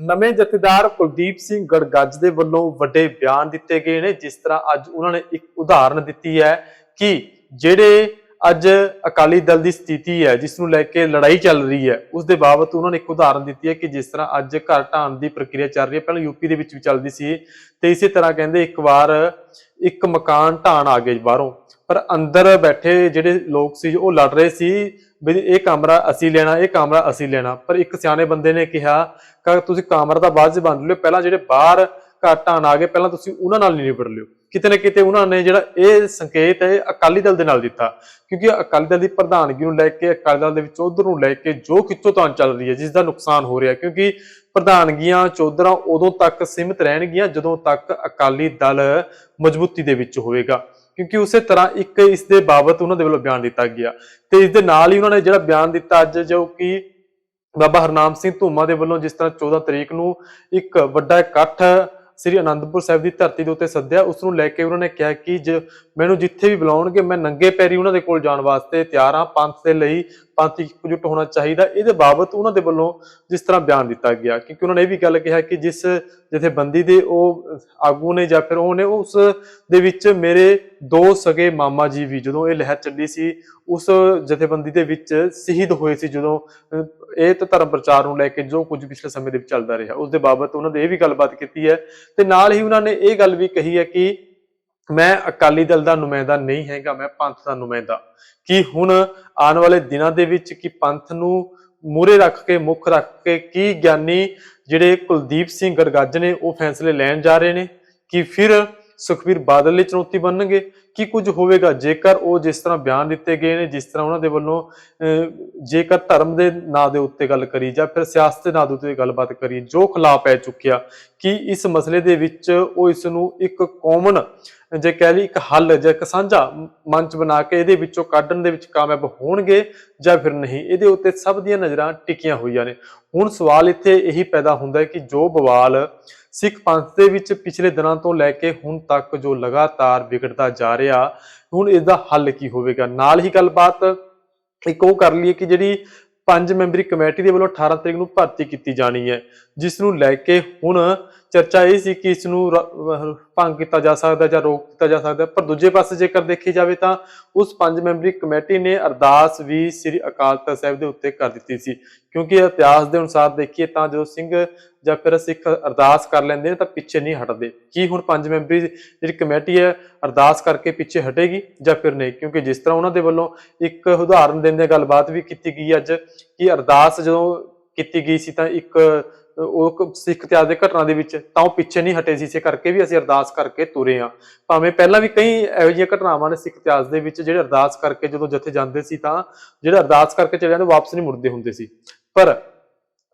ਨਵੇਂ ਜਥੇਦਾਰ ਕੁਲਦੀਪ ਸਿੰਘ ਗੜਗੱਜ ਦੇ ਵੱਲੋਂ ਵੱਡੇ ਬਿਆਨ ਦਿੱਤੇ ਗਏ ਨੇ, ਜਿਸ ਤਰ੍ਹਾਂ ਅੱਜ ਉਹਨਾਂ ਨੇ ਇੱਕ ਉਦਾਹਰਣ ਦਿੱਤੀ ਹੈ ਕਿ ਜਿਹੜੇ ਅੱਜ ਅਕਾਲੀ ਦਲ ਦੀ ਸਥਿਤੀ ਹੈ, ਜਿਸ ਨੂੰ ਲੈ ਕੇ ਲੜਾਈ ਚੱਲ ਰਹੀ ਹੈ, ਉਸ ਦੇ ਬਾਬਤ ਉਹਨਾਂ ਨੇ ਇੱਕ ਉਦਾਹਰਣ ਦਿੱਤੀ ਹੈ ਕਿ ਜਿਸ ਤਰ੍ਹਾਂ ਅੱਜ ਘਰ ਢਾਣ ਦੀ ਪ੍ਰਕਿਰਿਆ ਚੱਲ ਰਹੀ ਹੈ। ਪਹਿਲਾਂ ਯੂਪੀ ਦੇ ਵਿੱਚ ਵੀ ਚੱਲਦੀ ਸੀ ਤੇ ਇਸੇ ਤਰ੍ਹਾਂ ਕਹਿੰਦੇ ਇੱਕ ਵਾਰ ਇੱਕ ਮਕਾਨ ਢਾਣ ਆ ਗਏ ਬਾਹਰੋਂ। ਪਰ ਅੰਦਰ ਬੈਠੇ ਜਿਹੜੇ ਲੋਕ ਸੀ, ਉਹ ਲੜ ਰਹੇ ਸੀ ਵੀ ਇਹ ਕਮਰਾ ਅਸੀਂ ਲੈਣਾ, ਇਹ ਕਮਰਾ ਅਸੀਂ ਲੈਣਾ। ਪਰ ਇੱਕ ਸਿਆਣੇ ਬੰਦੇ ਨੇ ਕਿਹਾ, ਕਿ, ਤੁਸੀਂ ਕਮਰਾ ਤਾਂ ਬਾਅਦ ਚ ਬੰਦ ਲਿਓ, ਪਹਿਲਾਂ ਜਿਹੜੇ ਬਾਹਰ ਘਰ ਢਾਣ ਆ ਗਏ, ਪਹਿਲਾਂ ਤੁਸੀਂ ਉਹਨਾਂ ਨਾਲ ਨਹੀਂ ਨਿਬੜ ਲਿਓ। ਕਿਤੇ ਨਾ ਕਿਤੇ ਉਹਨਾਂ ਨੇ ਜਿਹੜਾ ਇਹ ਸੰਕੇਤ ਹੈ ਅਕਾਲੀ ਦਲ ਦੇ ਨਾਲ ਦਿੱਤਾ। ਕਿਉਂਕਿ ਅਕਾਲੀ ਦਲ ਦੀ ਪ੍ਰਧਾਨਗੀ ਨੂੰ ਲੈ ਕੇ, ਅਕਾਲੀ ਦਲ ਦੇ ਵਿੱਚ ਉਧਰ ਨੂੰ ਲੈ ਕੇ ਜੋ ਖਿੱਚੋਤਾਣ ਚੱਲ ਰਹੀ ਹੈ, ਜਿਸ ਦਾ ਨੁਕਸਾਨ ਹੋ ਰਿਹਾ ਕਿਉਂਕਿ ਪ੍ਰਧਾਨਗੀਆਂ, ਚੌਧਰਾਂ ਉਦੋਂ ਤੱਕ ਸੀਮਿਤ ਰਹਿਣਗੀਆਂ, ਜਦੋਂ ਤੱਕ ਅਕਾਲੀ ਦਲ ਮਜ਼ਬੂਤੀ ਦੇ ਵਿੱਚ ਹੋਵੇਗਾ। ਕਿਉਂਕਿ ਉਸੇ ਤਰ੍ਹਾਂ ਇੱਕ ਇਸ ਦੇ ਬਾਬਤ ਉਹਨਾਂ ਦੇ ਵੱਲੋਂ ਬਿਆਨ ਦਿੱਤਾ ਗਿਆ। ਤੇ ਇਸ ਦੇ ਨਾਲ ਹੀ ਉਹਨਾਂ ਨੇ ਜਿਹੜਾ ਬਿਆਨ ਦਿੱਤਾ ਅੱਜ, ਜੋ ਕਿ ਬਾਬਾ ਹਰਨਾਮ ਸਿੰਘ ਧੂਮਾ ਦੇ ਵੱਲੋਂ ਜਿਸ ਤਰ੍ਹਾਂ 14 ਤਰੀਕ ਨੂੰ ਇੱਕ ਵੱਡਾ ਇਕੱਠ ਸ੍ਰੀ ਅਨੰਦਪੁਰ ਸਾਹਿਬ ਦੀ ਧਰਤੀ ਦੇ ਉੱਤੇ ਸੱਦਿਆ। ਉਸ ਨੂੰ ਲੈ ਕੇ ਉਹਨਾਂ ਨੇ ਕਿਹਾ ਕਿ ਜੇ ਮੈਨੂੰ ਜਿੱਥੇ ਵੀ ਬੁਲਾਉਣਗੇ, ਮੈਂ ਨੰਗੇ ਪੈਰੀ ਉਹਨਾਂ ਦੇ ਕੋਲ ਜਾਣ ਵਾਸਤੇ ਤਿਆਰ ਹਾਂ। ਪੰਥ ਦੇ ਲਈ ਪੰਥ ਇਕਜੁੱਟ ਹੋਣਾ ਚਾਹੀਦਾ। ਇਹਦੇ ਬਾਬਤ ਉਹਨਾਂ ਦੇ ਵੱਲੋਂ ਜਿਸ ਤਰ੍ਹਾਂ ਬਿਆਨ ਦਿੱਤਾ ਗਿਆ, ਕਿਉਂਕਿ ਉਹਨਾਂ ਨੇ ਇਹ ਵੀ ਗੱਲ ਕਿਹਾ ਕਿ ਜਿਸ ਜਥੇਬੰਦੀ ਦੇ ਉਹ ਆਗੂ ਨੇ ਜਾਂ ਫਿਰ ਉਹ ਨੇ, ਉਸ ਦੇ ਵਿੱਚ ਮੇਰੇ ਦੋ ਸਗੇ ਮਾਮਾ ਜੀ ਵੀ, ਜਦੋਂ ਇਹ ਲਹਿਰ ਚੱਲੀ ਸੀ ਉਸ ਜਥੇਬੰਦੀ ਦੇ ਵਿੱਚ ਸ਼ਹੀਦ ਹੋਏ ਸੀ ਜਦੋਂ ਇਹ ਤਾਂ ਧਰਮ ਪ੍ਰਚਾਰ ਨੂੰ ਲੈ ਕੇ ਜੋ ਕੁਝ ਪਿਛਲੇ ਸਮੇਂ ਦੇ ਵਿੱਚ ਚੱਲਦਾ ਰਿਹਾ, ਉਸ ਦੇ ਬਾਬਤ ਉਹਨਾਂ ਨੇ ਇਹ ਵੀ ਗੱਲਬਾਤ ਕੀਤੀ ਹੈ ਤੇ ਨਾਲ ਹੀ ਉਹਨਾਂ ਨੇ ਇਹ ਗੱਲ ਵੀ ਕਹੀ ਹੈ ਕਿ ਮੈਂ ਅਕਾਲੀ ਦਲ ਦਾ ਨੁਮਾਇੰਦਾ ਨਹੀਂ ਹੈਗਾ, ਮੈਂ ਪੰਥ ਦਾ ਨੁਮਾਇੰਦਾ। ਕਿ ਹੁਣ ਆਉਣ ਵਾਲੇ ਦਿਨਾਂ ਦੇ ਵਿੱਚ ਕਿ ਪੰਥ ਨੂੰ ਮੂਰੇ ਰੱਖ ਕੇ, ਮੁੱਖ ਰੱਖ ਕੇ ਕੀ ਗਿਆਨੀ ਜਿਹੜੇ ਕੁਲਦੀਪ ਸਿੰਘ ਗੜਗੱਜ ਨੇ ਉਹ ਫੈਸਲੇ ਲੈਣ ਜਾ ਰਹੇ ਨੇ? ਕਿ ਫਿਰ ਸੁਖਬੀਰ ਬਾਦਲ ਲਈ ਚੁਣੌਤੀ ਬਣਨਗੇ? ਕੀ ਕੁਝ ਹੋਵੇਗਾ? ਜੇਕਰ ਉਹ ਜਿਸ ਤਰ੍ਹਾਂ ਬਿਆਨ ਦਿੱਤੇ ਗਏ ਨੇ ਜਿਸ ਤਰ੍ਹਾਂ ਉਹਨਾਂ ਦੇ ਵੱਲੋਂ ਅਹ, ਜੇਕਰ ਧਰਮ ਦੇ ਨਾਂ ਦੇ ਉੱਤੇ ਗੱਲ ਕਰੀ ਜਾਂ ਫਿਰ ਸਿਆਸਤ ਦੇ ਨਾਂ ਦੇ ਉੱਤੇ ਗੱਲਬਾਤ ਕਰੀ ਜੋ ਖਿਲਾਫ ਪੈ ਚੁੱਕਿਆ ਕਿ ਇਸ ਮਸਲੇ ਦੇ ਵਿੱਚ ਉਹ ਇਸ ਨੂੰ ਇੱਕ ਕਾਮਨ ਜੇ ਕਹਿ ਲਈ ਇੱਕ ਹੱਲ ਜਾਂ ਇੱਕ ਸਾਂਝਾ ਮੰਚ ਬਣਾ ਕੇ ਇਹਦੇ ਵਿੱਚੋਂ ਕੱਢਣ ਦੇ ਵਿੱਚ ਕਾਮਯਾਬ ਹੋਣਗੇ ਜਾਂ ਫਿਰ ਨਹੀਂ? ਇਹਦੇ ਉੱਤੇ ਸਭ ਦੀਆਂ ਨਜ਼ਰਾਂ ਟਿਕੀਆਂ ਹੋਈਆਂ ਨੇ। ਹੁਣ ਸਵਾਲ ਇੱਥੇ ਇਹੀ ਪੈਦਾ ਹੁੰਦਾ ਹੈ ਕਿ ਜੋ ਬਵਾਲ ਸਿੱਖ ਪੰਥ ਦੇ ਵਿੱਚ ਪਿਛਲੇ ਦਿਨਾਂ ਤੋਂ ਲੈ ਕੇ ਹੁਣ ਤੱਕ ਜੋ ਲਗਾਤਾਰ ਵਿਗੜਦਾ ਜਾ ਰਿਹਾ, ਹੁਣ ਇਸ ਦਾ ਹੱਲ ਕੀ ਹੋਵੇਗਾ? ਨਾਲ ਹੀ ਗੱਲਬਾਤ ਇੱਕ ਉਹ ਕਰ ਲਈਏ ਕਿ ਜਿਹੜੀ ਪੰਜ ਮੈਂਬਰੀ ਕਮੇਟੀ ਦੇ ਵੱਲੋਂ 18 ਤਰੀਕ ਨੂੰ ਭਰਤੀ ਕੀਤੀ ਜਾਣੀ ਹੈ, ਜਿਸ ਨੂੰ ਲੈ ਕੇ ਹੁਣ ਚਰਚਾ ਇਹ ਸੀ ਕਿ ਇਸ ਨੂੰ ਭੰਗ ਕੀਤਾ ਜਾ ਸਕਦਾ ਜਾਂ ਰੋਕ ਦਿੱਤਾ ਜਾ ਸਕਦਾ। ਪਰ ਦੂਜੇ ਪਾਸੇ ਜੇਕਰ ਦੇਖੀ ਜਾਵੇ ਤਾਂ ਉਸ ਪੰਜ ਮੈਂਬਰੀ ਕਮੇਟੀ ਨੇ ਅਰਦਾਸ ਵੀ ਸ੍ਰੀ ਅਕਾਲ ਤਖਤ ਸਾਹਿਬ ਦੇ ਉੱਤੇ ਕਰ ਦਿੱਤੀ ਸੀ। ਕਿਉਂਕਿ ਇਤਿਹਾਸ ਦੇ ਅਨੁਸਾਰ ਦੇਖੀਏ ਤਾਂ ਜਦੋਂ ਸਿੰਘ ਜਾਂ ਫਿਰ ਸਿੱਖ ਅਰਦਾਸ ਕਰ ਲੈਂਦੇ ਨੇ ਤਾਂ ਪਿੱਛੇ ਨਹੀਂ ਹਟਦੇ। ਕੀ ਹੁਣ ਪੰਜ ਮੈਂਬਰੀ ਜਿਹੜੀ ਕਮੇਟੀ ਹੈ ਅਰਦਾਸ ਕਰਕੇ ਪਿੱਛੇ ਹਟੇਗੀ ਜਾਂ ਫਿਰ ਨਹੀਂ? ਕਿਉਂਕਿ ਜਿਸ ਤਰ੍ਹਾਂ ਉਹਨਾਂ ਦੇ ਵੱਲੋਂ ਇੱਕ ਉਦਾਹਰਨ ਦਿੰਦੇ ਗੱਲਬਾਤ ਵੀ ਕੀਤੀ ਗਈ ਅੱਜ ਕਿ ਅਰਦਾਸ ਜਦੋਂ ਕੀਤੀ ਗਈ ਸੀ ਤਾਂ ਇੱਕ ਉਹ ਸਿੱਖ ਇਤਿਹਾਸ ਦੇ ਘਟਨਾ ਦੇ ਵਿੱਚ ਤਾਂ ਉਹ ਪਿੱਛੇ ਨਹੀਂ ਹਟੇ ਸੀ, ਇਸੇ ਕਰਕੇ ਵੀ ਅਸੀਂ ਅਰਦਾਸ ਕਰਕੇ ਤੁਰੇ ਆ ਭਾਵੇਂ ਪਹਿਲਾਂ ਵੀ ਕਈ ਇਹੋ ਜਿਹੀਆਂ ਘਟਨਾਵਾਂ ਨੇ ਸਿੱਖ ਇਤਿਹਾਸ ਦੇ ਵਿੱਚ ਜਿਹੜੇ ਅਰਦਾਸ ਕਰਕੇ ਜਦੋਂ ਜਥੇ ਜਾਂਦੇ ਸੀ ਤਾਂ ਜਿਹੜੇ ਅਰਦਾਸ ਕਰਕੇ ਚਲੇ ਜਾਂਦੇ ਵਾਪਸ ਨਹੀਂ ਮੁੜਦੇ ਹੁੰਦੇ ਸੀ। ਪਰ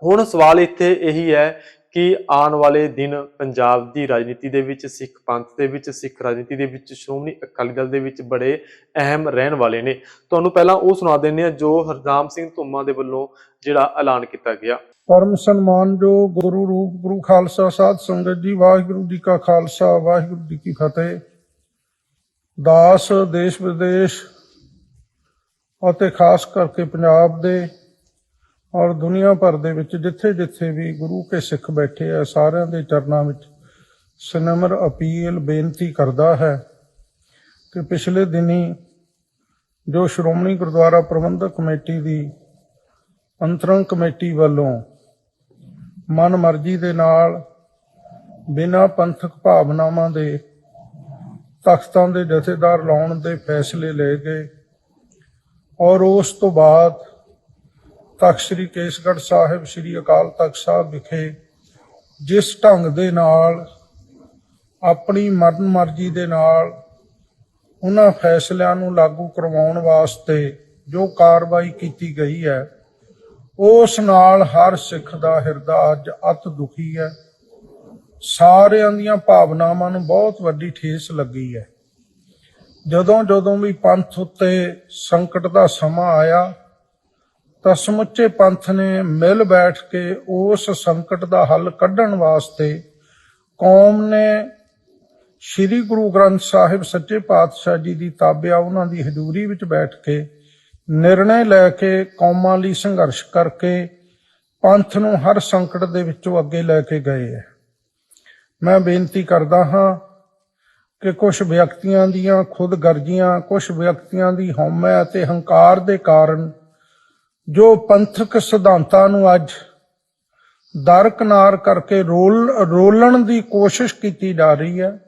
ਹੁਣ ਸਵਾਲ ਇੱਥੇ ਇਹੀ ਹੈ ਕਿ ਆਉਣ ਵਾਲੇ ਦਿਨ ਪੰਜਾਬ ਦੀ ਰਾਜਨੀਤੀ ਦੇ ਵਿੱਚ, ਸਿੱਖ ਪੰਥ ਦੇ ਵਿੱਚ, ਸਿੱਖ ਰਾਜਨੀਤੀ ਦੇ ਵਿੱਚ ਸ਼੍ਰੋਮਣੀ ਅਕਾਲੀ ਦਲ ਦੇ ਵਿੱਚ ਬੜੇ ਅਹਿਮ ਰਹਿਣ ਵਾਲੇ ਨੇ। ਤੁਹਾਨੂੰ ਪਹਿਲਾਂ ਉਹ ਸੁਣਾ ਦਿੰਦੇ ਆ ਜੋ ਹਰਨਾਮ ਸਿੰਘ ਧੁੰਮਾ ਦੇ ਵੱਲੋਂ ਜਿਹੜਾ ਐਲਾਨ ਕੀਤਾ ਗਿਆ। ਪਰਮ ਸਨਮਾਨ ਜੋ ਗੁਰੂ ਰੂਪ, ਗੁਰੂ ਖਾਲਸਾ, ਸਾਧ ਸੰਗਤ ਜੀ, ਵਾਹਿਗੁਰੂ ਜੀ ਕਾ ਖਾਲਸਾ, ਵਾਹਿਗੁਰੂ ਜੀ ਕੀ ਫਤਿਹ। ਦਾਸ ਦੇਸ਼ ਵਿਦੇਸ਼ ਅਤੇ ਖਾਸ ਕਰਕੇ ਪੰਜਾਬ ਦੇ ਔਰ ਦੁਨੀਆ ਭਰ ਦੇ ਵਿੱਚ ਜਿੱਥੇ ਜਿੱਥੇ ਵੀ ਗੁਰੂ ਕੇ ਸਿੱਖ ਬੈਠੇ ਆ, ਸਾਰਿਆਂ ਦੇ ਚਰਨਾਂ ਵਿੱਚ ਸਨਮਰ ਅਪੀਲ ਬੇਨਤੀ ਕਰਦਾ ਹੈ ਕਿ ਪਿਛਲੇ ਦਿਨੀ ਜੋ ਸ਼੍ਰੋਮਣੀ ਗੁਰਦੁਆਰਾ ਪ੍ਰਬੰਧਕ ਕਮੇਟੀ ਦੀ ਅੰਤਰੰਗ ਕਮੇਟੀ ਵੱਲੋਂ ਮਨ ਮਰਜ਼ੀ ਦੇ ਨਾਲ, ਬਿਨਾਂ ਪੰਥਕ ਭਾਵਨਾਵਾਂ ਦੇ, ਤਖਤਾਂ ਦੇ ਜਥੇਦਾਰ ਲਾਉਣ ਦੇ ਫੈਸਲੇ ਲਏ ਗਏ। ਔਰ ਉਸ ਤੋਂ ਬਾਅਦ ਤਖਤ ਸ੍ਰੀ ਕੇਸਗੜ੍ਹ ਸਾਹਿਬ, ਸ੍ਰੀ ਅਕਾਲ ਤਖਤ ਸਾਹਿਬ ਵਿਖੇ ਜਿਸ ਢੰਗ ਦੇ ਨਾਲ, ਆਪਣੀ ਮਰਨ ਮਰਜ਼ੀ ਦੇ ਨਾਲ ਉਹਨਾਂ ਫੈਸਲਿਆਂ ਨੂੰ ਲਾਗੂ ਕਰਵਾਉਣ ਵਾਸਤੇ ਜੋ ਕਾਰਵਾਈ ਕੀਤੀ ਗਈ ਹੈ ਉਸ ਨਾਲ ਹਰ ਸਿੱਖ ਦਾ ਹਿਰਦਾ ਅੱਜ ਅਤ ਦੁਖੀ ਹੈ। ਸਾਰਿਆਂ ਦੀਆਂ ਭਾਵਨਾਵਾਂ ਨੂੰ ਬਹੁਤ ਵੱਡੀ ਠੇਸ ਲੱਗੀ ਹੈ। ਜਦੋਂ ਜਦੋਂ ਵੀ ਪੰਥ ਉੱਤੇ ਸੰਕਟ ਦਾ ਸਮਾਂ ਆਇਆ, ਤਾਂ ਸਮੁੱਚੇ ਪੰਥ ਨੇ ਮਿਲ ਬੈਠ ਕੇ ਉਸ ਸੰਕਟ ਦਾ ਹੱਲ ਕੱਢਣ ਵਾਸਤੇ ਕੌਮ ਨੇ ਸ੍ਰੀ ਗੁਰੂ ਗ੍ਰੰਥ ਸਾਹਿਬ ਸੱਚੇ ਪਾਤਸ਼ਾਹ ਜੀ ਦੀ ਤਾਬਿਆ ਉਹਨਾਂ ਦੀ ਹਜ਼ੂਰੀ ਵਿੱਚ ਬੈਠ ਕੇ ਨਿਰਣੇ ਲੈ ਕੇ ਕੌਮਾਂ ਲਈ ਸੰਘਰਸ਼ ਕਰਕੇ ਪੰਥ ਨੂੰ ਹਰ ਸੰਕਟ ਦੇ ਵਿੱਚੋਂ ਅੱਗੇ ਲੈ ਕੇ ਗਏ ਹੈ ਮੈਂ ਬੇਨਤੀ ਕਰਦਾ ਹਾਂ ਕਿ ਕੁਝ ਵਿਅਕਤੀਆਂ ਦੀਆਂ ਖੁਦਗਰਜ਼ੀਆਂ ਕੁਝ ਵਿਅਕਤੀਆਂ ਦੀ ਹਉਮੈ ਅਤੇ ਹੰਕਾਰ ਦੇ ਕਾਰਨ ਜੋ ਪੰਥਕ ਸਿਧਾਂਤਾਂ ਨੂੰ ਅੱਜ ਦਰਕਨਾਰ ਕਰਕੇ ਰੋਲ, ਰੋਲਣ ਦੀ ਕੋਸ਼ਿਸ਼ ਕੀਤੀ ਜਾ ਰਹੀ ਹੈ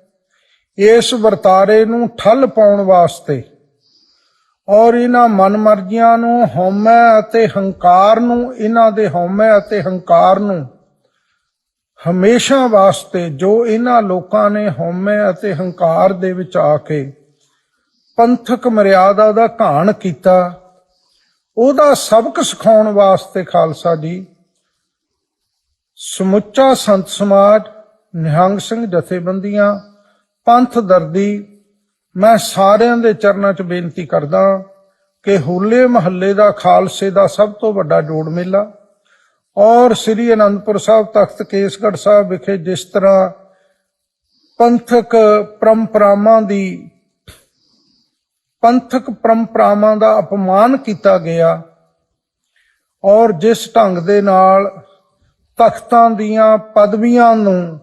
ਇਸ ਵਰਤਾਰੇ ਨੂੰ ਠੱਲ ਪਾਉਣ ਵਾਸਤੇ ਔਰ ਇਹਨਾਂ ਮਨਮਰਜ਼ੀਆਂ ਨੂੰ, ਹਉਮੈ ਅਤੇ ਹੰਕਾਰ ਨੂੰ, ਇਹਨਾਂ ਦੇ ਹਉਮੈ ਅਤੇ ਹੰਕਾਰ ਨੂੰ ਹਮੇਸ਼ਾ ਵਾਸਤੇ ਜੋ ਇਹਨਾਂ ਲੋਕਾਂ ਨੇ ਹਉਮੈ ਅਤੇ ਹੰਕਾਰ ਦੇ ਵਿੱਚ ਆ ਕੇ ਪੰਥਕ ਮਰਿਆਦਾ ਦਾ ਘਾਣ ਕੀਤਾ, ਉਹਦਾ ਸਬਕ ਸਿਖਾਉਣ ਵਾਸਤੇ ਖਾਲਸਾ ਜੀ, ਸਮੁੱਚਾ ਸੰਤ ਸਮਾਜ, ਨਿਹੰਗ ਸਿੰਘ ਜਥੇਬੰਦੀਆਂ, ਪੰਥ ਦਰਦੀ ਮੈਂ ਸਾਰਿਆਂ ਦੇ ਚਰਨਾਂ 'ਚ ਬੇਨਤੀ ਕਰਦਾ ਕਿ ਹੋਲੇ ਮਹੱਲੇ ਦਾ, ਖਾਲਸੇ ਦਾ ਸਭ ਤੋਂ ਵੱਡਾ ਜੋੜ ਮੇਲਾ ਔਰ ਸ੍ਰੀ ਅਨੰਦਪੁਰ ਸਾਹਿਬ ਤਖਤ ਕੇਸਗੜ੍ਹ ਸਾਹਿਬ ਵਿਖੇ ਜਿਸ ਤਰ੍ਹਾਂ ਪੰਥਕ ਪਰੰਪਰਾਵਾਂ ਦੀ, ਪੰਥਕ ਪਰੰਪਰਾਵਾਂ ਦਾ ਅਪਮਾਨ ਕੀਤਾ ਗਿਆ ਔਰ ਜਿਸ ਢੰਗ ਦੇ ਨਾਲ ਤਖਤਾਂ ਦੀਆਂ ਪਦਵੀਆਂ ਨੂੰ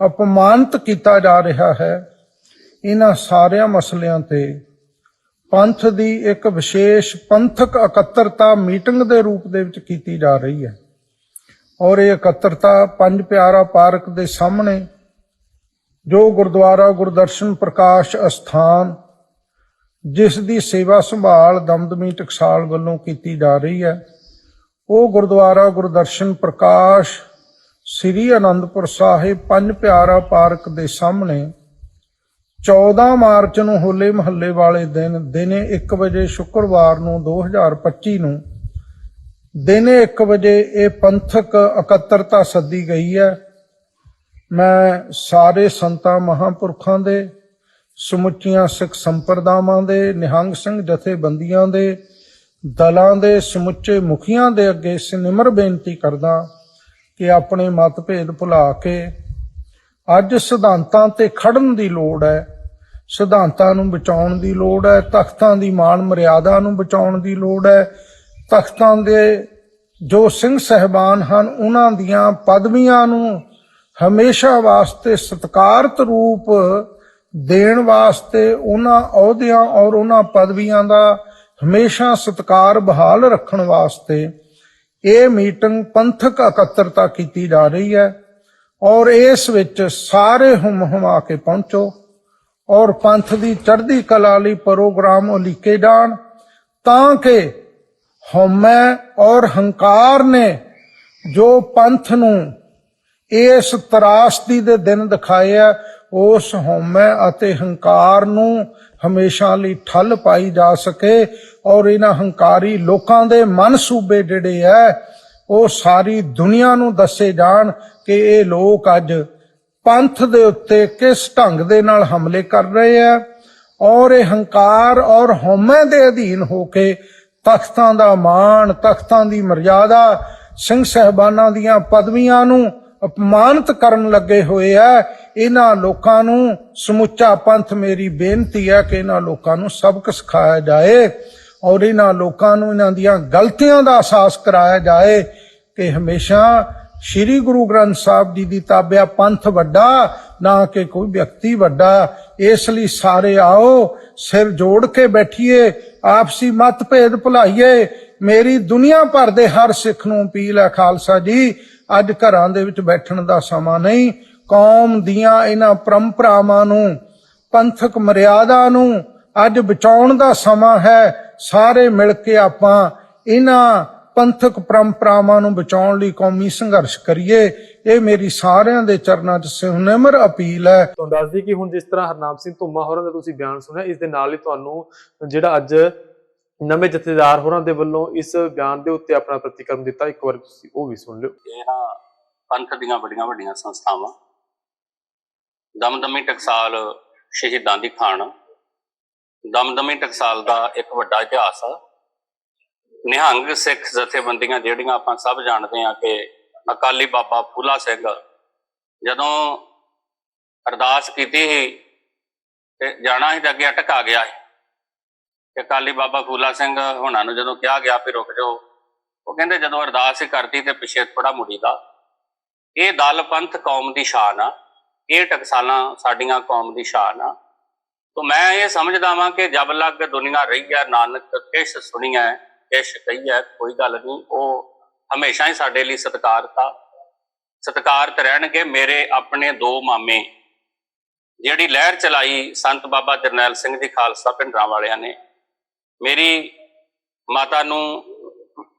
ਅਪਮਾਨਿਤ ਕੀਤਾ ਜਾ ਰਿਹਾ ਹੈ ਇਹਨਾਂ ਸਾਰਿਆਂ ਮਸਲਿਆਂ ਤੇ ਪੰਥ ਦੀ ਇੱਕ ਵਿਸ਼ੇਸ਼ ਪੰਥਕ ਇਕੱਤਰਤਾ ਮੀਟਿੰਗ ਦੇ ਰੂਪ ਦੇ ਵਿੱਚ ਕੀਤੀ ਜਾ ਰਹੀ ਹੈ। ਔਰ ਇਹ ਇਕੱਤਰਤਾ ਪੰਜ ਪਿਆਰਾ ਪਾਰਕ ਦੇ ਸਾਹਮਣੇ ਜੋ ਗੁਰਦੁਆਰਾ ਗੁਰਦਰਸ਼ਨ ਪ੍ਰਕਾਸ਼ ਅਸਥਾਨ, ਜਿਸ ਦੀ ਸੇਵਾ ਸੰਭਾਲ ਦਮਦਮੀ ਟਕਸਾਲ ਵੱਲੋਂ ਕੀਤੀ ਜਾ ਰਹੀ ਹੈ, ਉਹ ਗੁਰਦੁਆਰਾ ਗੁਰਦਰਸ਼ਨ ਪ੍ਰਕਾਸ਼ ਸ੍ਰੀ ਅਨੰਦਪੁਰ ਸਾਹਿਬ ਪੰਜ ਪਿਆਰਾ ਪਾਰਕ ਦੇ ਸਾਹਮਣੇ 14 ਮਾਰਚ ਨੂੰ ਹੋਲੇ ਮਹੱਲੇ ਵਾਲੇ ਦਿਨ, ਦਿਨੇ 1 ਵਜੇ ਸ਼ੁੱਕਰਵਾਰ ਨੂੰ 2025 ਨੂੰ, ਦਿਨੇ 1 ਵਜੇ ਇਹ ਪੰਥਕ ਇਕੱਤਰਤਾ ਸੱਦੀ ਗਈ ਹੈ। ਮੈਂ ਸਾਰੇ ਸੰਤਾਂ ਮਹਾਂਪੁਰਖਾਂ ਦੇ, ਸਮੁੱਚੀਆਂ ਸਿੱਖ ਸੰਪਰਦਾਵਾਂ ਦੇ, ਨਿਹੰਗ ਸਿੰਘ ਜਥੇਬੰਦੀਆਂ ਦੇ, ਦਲਾਂ ਦੇ, ਸਮੁੱਚੇ ਮੁਖੀਆਂ ਦੇ ਅੱਗੇ ਸਿਨਮਰ ਬੇਨਤੀ ਕਰਦਾ ਕਿ ਆਪਣੇ ਮਤਭੇਦ ਭੁਲਾ ਕੇ ਅੱਜ ਸਿਧਾਂਤਾਂ ਤੇ ਖੜਨ ਦੀ ਲੋੜ ਹੈ। ਸਿਧਾਂਤਾਂ ਨੂੰ ਬਚਾਉਣ ਦੀ ਲੋੜ ਹੈ, ਤਖਤਾਂ ਦੀ ਮਾਣ ਮਰਿਆਦਾ ਨੂੰ ਬਚਾਉਣ ਦੀ ਲੋੜ ਹੈ। ਤਖਤਾਂ ਦੇ ਜੋ ਸਿੰਘ ਸਹਿਬਾਨ ਹਨ, ਉਹਨਾਂ ਦੀਆਂ ਪਦਵੀਆਂ ਨੂੰ ਹਮੇਸ਼ਾ ਵਾਸਤੇ ਸਤਿਕਾਰਤ ਰੂਪ ਦੇਣ ਵਾਸਤੇ ਉਹਨਾਂ ਅਹੁਦਿਆਂ ਔਰ ਉਹਨਾਂ ਪਦਵੀਆਂ ਦਾ ਹਮੇਸ਼ਾ ਸਤਿਕਾਰ ਬਹਾਲ ਰੱਖਣ ਵਾਸਤੇ ਇਹ ਮੀਟਿੰਗ ਪੰਥਕ ਇਕੱਤਰਤਾ ਕੀਤੀ ਜਾ ਰਹੀ ਹੈ ਔਰ ਇਸ ਵਿੱਚ ਸਾਰੇ ਹੁਮ ਹੁਮਾ ਕੇ ਪਹੁੰਚੋ। ਔਰ ਪੰਥ ਦੀ ਚੜ੍ਹਦੀ ਕਲਾ ਲਈ ਪ੍ਰੋਗਰਾਮ ਉਲੀਕੇ ਜਾਣ, ਤਾਂ ਕਿ ਹਉਮੈ ਔਰ ਹੰਕਾਰ ਨੇ ਜੋ ਪੰਥ ਨੂੰ ਇਸ ਤਰਾਸਦੀ ਦੇ ਦਿਨ ਦਿਖਾਇਆ ਉਸ ਹਉਮੈ ਅਤੇ ਹੰਕਾਰ ਨੂੰ ਹਮੇਸ਼ਾ ਲਈ ਠੱਲ ਪਾਈ ਜਾ ਸਕੇ ਔਰ ਇਹਨਾਂ ਹੰਕਾਰੀ ਲੋਕਾਂ ਦੇ ਮਨਸੂਬੇ ਜਿਹੜੇ ਐ, ਉਹ ਸਾਰੀ ਦੁਨੀਆ ਨੂੰ ਦੱਸੇ ਜਾਣ ਕਿ ਇਹ ਲੋਕ ਅੱਜ ਪੰਥ ਦੇ ਉੱਤੇ ਕਿਸ ਢੰਗ ਦੇ ਨਾਲ ਹਮਲੇ ਕਰ ਰਹੇ ਆ ਔਰ ਇਹ ਹੰਕਾਰ ਔਰ ਹਉਮੈ ਦੇ ਅਧੀਨ ਹੋ ਕੇ ਤਖਤਾਂ ਦਾ ਮਾਣ, ਤਖਤਾਂ ਦੀ ਮਰਜ਼ਾਦਾ ਸਿੰਘ ਸਹਿਬਾਨਾਂ ਦੀਆਂ ਪਦਵੀਆਂ ਨੂੰ ਅਪਮਾਨਿਤ ਕਰਨ ਲੱਗੇ ਹੋਏ ਆ, ਇਹਨਾਂ ਲੋਕਾਂ ਨੂੰ ਸਮੁੱਚਾ ਪੰਥ ਮੇਰੀ ਬੇਨਤੀ ਹੈ ਕਿ ਇਹਨਾਂ ਲੋਕਾਂ ਨੂੰ ਸਬਕ ਸਿਖਾਇਆ ਜਾਏ ਔਰ ਇਹਨਾਂ ਲੋਕਾਂ ਨੂੰ ਇਹਨਾਂ ਦੀਆਂ ਗਲਤੀਆਂ ਦਾ ਅਹਿਸਾਸ ਕਰਾਇਆ ਜਾਏ ਕਿ ਹਮੇਸ਼ਾ ਸ੍ਰੀ ਗੁਰੂ ਗ੍ਰੰਥ ਸਾਹਿਬ ਜੀ ਦੀ ਤਾਬਿਆ ਪੰਥ ਵੱਡਾ, ਨਾ ਕਿ ਕੋਈ ਵਿਅਕਤੀ ਵੱਡਾ। ਇਸ ਲਈ ਸਾਰੇ ਆਓ, ਸਿਰ ਜੋੜ ਕੇ ਬੈਠੀਏ, ਆਪਸੀ ਮਤਭੇਦ ਭੁਲਾਈਏ। ਮੇਰੀ ਦੁਨੀਆ ਭਰ ਦੇ ਹਰ ਸਿੱਖ ਨੂੰ ਅਪੀਲ ਹੈ ਖਾਲਸਾ ਜੀ, ਅੱਜ ਘਰਾਂ ਦੇ ਵਿੱਚ ਬੈਠਣ ਦਾ ਸਮਾਂ ਨਹੀਂ। ਕੌਮ ਦੀਆਂ ਇਹਨਾਂ ਪਰੰਪਰਾਵਾਂ ਨੂੰ, ਪੰਥਕ ਮਰਿਆਦਾ ਨੂੰ ਅੱਜ ਬਚਾਉਣ ਦਾ ਸਮਾਂ ਹੈ। ਸਾਰੇ ਮਿਲ ਕੇ ਆਪਾਂ ਇਹਨਾਂ ਪੰਥਕ ਪਰੰਪਰਾਵਾਂ ਨੂੰ ਬਚਾਉਣ ਲਈ ਕੌਮੀ ਸੰਘਰਸ਼ ਕਰੀਏ। ਇਹ ਮੇਰੀ ਸਾਰਿਆਂ ਦੇ ਚਰਨਾਂ 'ਚ ਸਿਹਨਮਰ ਅਪੀਲ ਹੈ। ਤੁਹਾਨੂੰ ਦੱਸ ਕਿ ਹੁਣ ਜਿਸ ਤਰ੍ਹਾਂ ਹਰਨਾਮ ਸਿੰਘ ਧੁੰਮਾ ਹੋਰਾਂ ਦਾ ਤੁਸੀਂ ਬਿਆਨ ਸੁਣਿਆ ਇਸ ਦੇ ਨਾਲ ਹੀ ਤੁਹਾਨੂੰ ਜਿਹੜਾ ਅੱਜ ਨਵੇਂ ਜਥੇਦਾਰ ਹੋਰਾਂ ਦੇ ਵੱਲੋਂ ਇਸ ਬਿਆਨ ਦੇ ਉੱਤੇ ਆਪਣਾ ਪ੍ਰਤੀਕਰਮ ਦਿੱਤਾ ਇੱਕ ਵਾਰ ਤੁਸੀਂ ਉਹ ਵੀ ਸੁਣ ਲਿਓ। ਇਹ ਪੰਥ ਦੀਆਂ ਵੱਡੀਆਂ ਵੱਡੀਆਂ ਸੰਸਥਾਵਾਂ। ਦਮਦਮੀ ਟਕਸਾਲ ਸ਼ਹੀਦਾਂ ਦੀ ਖਾਣ। ਦਮਦਮੀ ਟਕਸਾਲ ਦਾ ਇੱਕ ਵੱਡਾ ਇਤਿਹਾਸ। ਆ ਨਿਹੰਗ ਸਿੱਖ ਜਥੇਬੰਦੀਆਂ ਜਿਹੜੀਆਂ ਆਪਾਂ ਸਭ ਜਾਣਦੇ ਆ ਕਿ ਅਕਾਲੀ ਬਾਬਾ ਫੂਲਾ ਸਿੰਘ ਜਦੋਂ ਅਰਦਾਸ ਕੀਤੀ ਸੀ ਤੇ ਜਾਣਾ ਹੀ ਤਾਂ ਅੱਗੇ ਅਟਕ ਆ ਗਿਆ ਸੀ। ਤੇ ਅਕਾਲੀ ਬਾਬਾ ਫੂਲਾ ਸਿੰਘ ਹੁਣਾਂ ਨੂੰ ਜਦੋਂ ਕਿਹਾ ਗਿਆ ਵੀ ਰੁਕ ਜਾਓ। ਉਹ ਕਹਿੰਦੇ ਜਦੋਂ ਅਰਦਾਸ ਹੀ ਕਰਦੀ ਤੇ ਪਿਛੇ ਥੋੜਾ ਮੁੜੀਦਾ ਇਹ ਦਲ ਪੰਥ ਕੌਮ ਦੀ ਸ਼ਾਨ ਆ, ਇਹ ਟਕਸਾਲਾਂ ਸਾਡੀਆਂ ਕੌਮ ਦੀ ਸ਼ਾਨ ਆ। ਤੋ ਮੈਂ ਇਹ ਸਮਝਦਾ ਵਾਂ ਕਿ ਜਬ ਲੱਗ ਦੁਨੀਆ ਰਹੀ ਹੈ ਨਾਨਕ ਕਿਸ਼ ਸੁਣੀਐ ਕਿਛ ਕਹੀਐ ਕੋਈ ਗੱਲ ਨਹੀਂ, ਉਹ ਹਮੇਸ਼ਾ ਹੀ ਸਾਡੇ ਲਈ ਸਤਿਕਾਰਤਾ ਸਤਿਕਾਰਤ ਰਹਿਣਗੇ ਮੇਰੇ ਆਪਣੇ ਦੋ ਮਾਮੇ, ਜਿਹੜੀ ਲਹਿਰ ਚਲਾਈ ਸੰਤ ਬਾਬਾ ਜਰਨੈਲ ਸਿੰਘ ਜੀ ਖਾਲਸਾ ਪਿੰਡਰਾਂ ਵਾਲਿਆਂ ਨੇ, ਮੇਰੀ ਮਾਤਾ ਨੂੰ,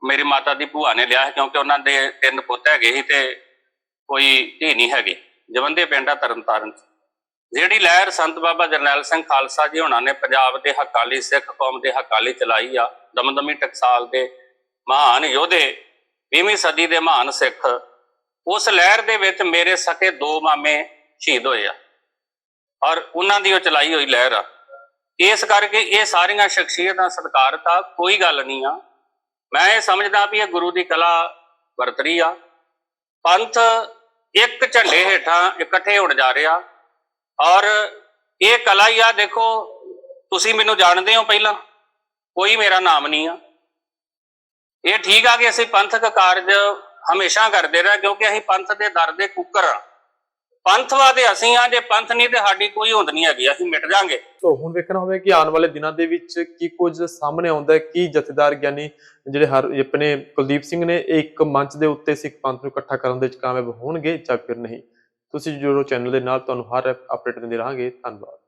ਮੇਰੀ ਮਾਤਾ ਦੀ ਭੂਆ ਨੇ ਲਿਆ ਕਿਉਂਕਿ ਉਹਨਾਂ ਦੇ ਤਿੰਨ ਪੁੱਤ ਹੈਗੇ ਸੀ ਤੇ ਕੋਈ ਧੀ ਨਹੀਂ ਹੈਗੀ, ਜਵੰਦੇ ਪਿੰਡ ਆ ਤਰਨਤਾਰਨ 'ਚ। ਜਿਹੜੀ ਲਹਿਰ ਸੰਤ ਬਾਬਾ ਜਰਨੈਲ ਸਿੰਘ ਖਾਲਸਾ ਜੀ ਹੋਣਾ ਨੇ ਪੰਜਾਬ ਦੇ ਹਕਾਲੀ ਸਿੱਖ ਕੌਮ ਦੇ ਹਕਾਲੀ ਚਲਾਈ ਆ ਦਮਦਮੀ ਟਕਸਾਲ ਦੇ ਮਹਾਨ ਯੋਧੇ 20ਵੀਂ ਸਦੀ ਦੇ ਮਹਾਨ ਸਿੱਖ, ਉਸ ਲਹਿਰ ਦੇ ਵਿੱਚ ਮੇਰੇ ਸਕੇ ਦੋ ਮਾਮੇ ਸ਼ਹੀਦ ਹੋਏ ਆ। ਔਰ ਉਹਨਾਂ ਦੀ ਉਹ ਚਲਾਈ ਹੋਈ ਲਹਿਰ ਆ। ਇਸ ਕਰਕੇ ਇਹ ਸਾਰੀਆਂ ਸ਼ਖਸੀਅਤਾਂ ਸਤਿਕਾਰਤ ਕੋਈ ਗੱਲ ਨਹੀਂ ਆ। ਮੈਂ ਇਹ ਸਮਝਦਾ ਵੀ ਇਹ ਗੁਰੂ ਦੀ ਕਲਾ ਵਰਤ ਰਹੀ ਆ। ਪੰਥ ਇੱਕ ਝੰਡੇ ਹੇਠਾਂ ਇਕੱਠੇ ਹੋਣ ਜਾ ਰਿਹਾ। ਔਰ ਇਹ ਕਲਾ ਹੀ ਆ, ਦੇਖੋ, ਤੁਸੀਂ ਮੈਨੂੰ ਜਾਣਦੇ ਹੋ ਪਹਿਲਾਂ। ਕੋਈ ਮੇਰਾ ਨਾਮ ਨਹੀਂ ਆ। ਇਹ ਠੀਕ ਆ ਕਿ ਅਸੀਂ ਪੰਥਕ ਕਾਰਜ ਹਮੇਸ਼ਾ ਕਰਦੇ ਰਹੇ ਕਿਉਂਕਿ ਅਸੀਂ ਪੰਥ ਦੇ ਦਰ ਦੇ ਕੁੱਕਰ ਆ। ਪੰਥਵਾਦੇ ਅਸੀਂ ਆ, ਜੇ ਪੰਥ ਨਹੀਂ ਤੇ ਸਾਡੀ ਕੋਈ ਹੁੰਦ ਨਹੀਂ ਹੈਗੀ, ਅਸੀਂ ਮਿਟ ਜਾਾਂਗੇ। ਸੋ ਹੁਣ ਵੇਖਣਾ ਹੋਵੇ ਕਿ ਆਉਣ ਵਾਲੇ ਦਿਨਾਂ ਦੇ ਵਿੱਚ ਕੀ ਕੁਝ ਸਾਹਮਣੇ ਆਉਂਦਾ ਹੈ, ਕੀ ਜਥੇਦਾਰ ਗਿਆਨੀ ਜਿਹੜੇ ਹਰ ਆਪਣੇ ਕੁਲਦੀਪ ਸਿੰਘ ਨੇ, ਇਹ ਇੱਕ ਮੰਚ ਦੇ ਉੱਤੇ ਸਿੱਖ ਪੰਥ ਨੂੰ ਇਕੱਠਾ ਕਰਨ ਦੇ ਵਿੱਚ ਕਾਮਯਾਬ ਹੋਣਗੇ ਜਾਂ ਫਿਰ ਨਹੀਂ। ਤੁਸੀਂ ਜੁੜੋ ਚੈਨਲ ਦੇ ਨਾਲ ਤੁਹਾਨੂੰ ਹਰ ਅਪਡੇਟ ਦਿੰਦੇ ਰਹਾਂਗੇ। ਧੰਨਵਾਦ।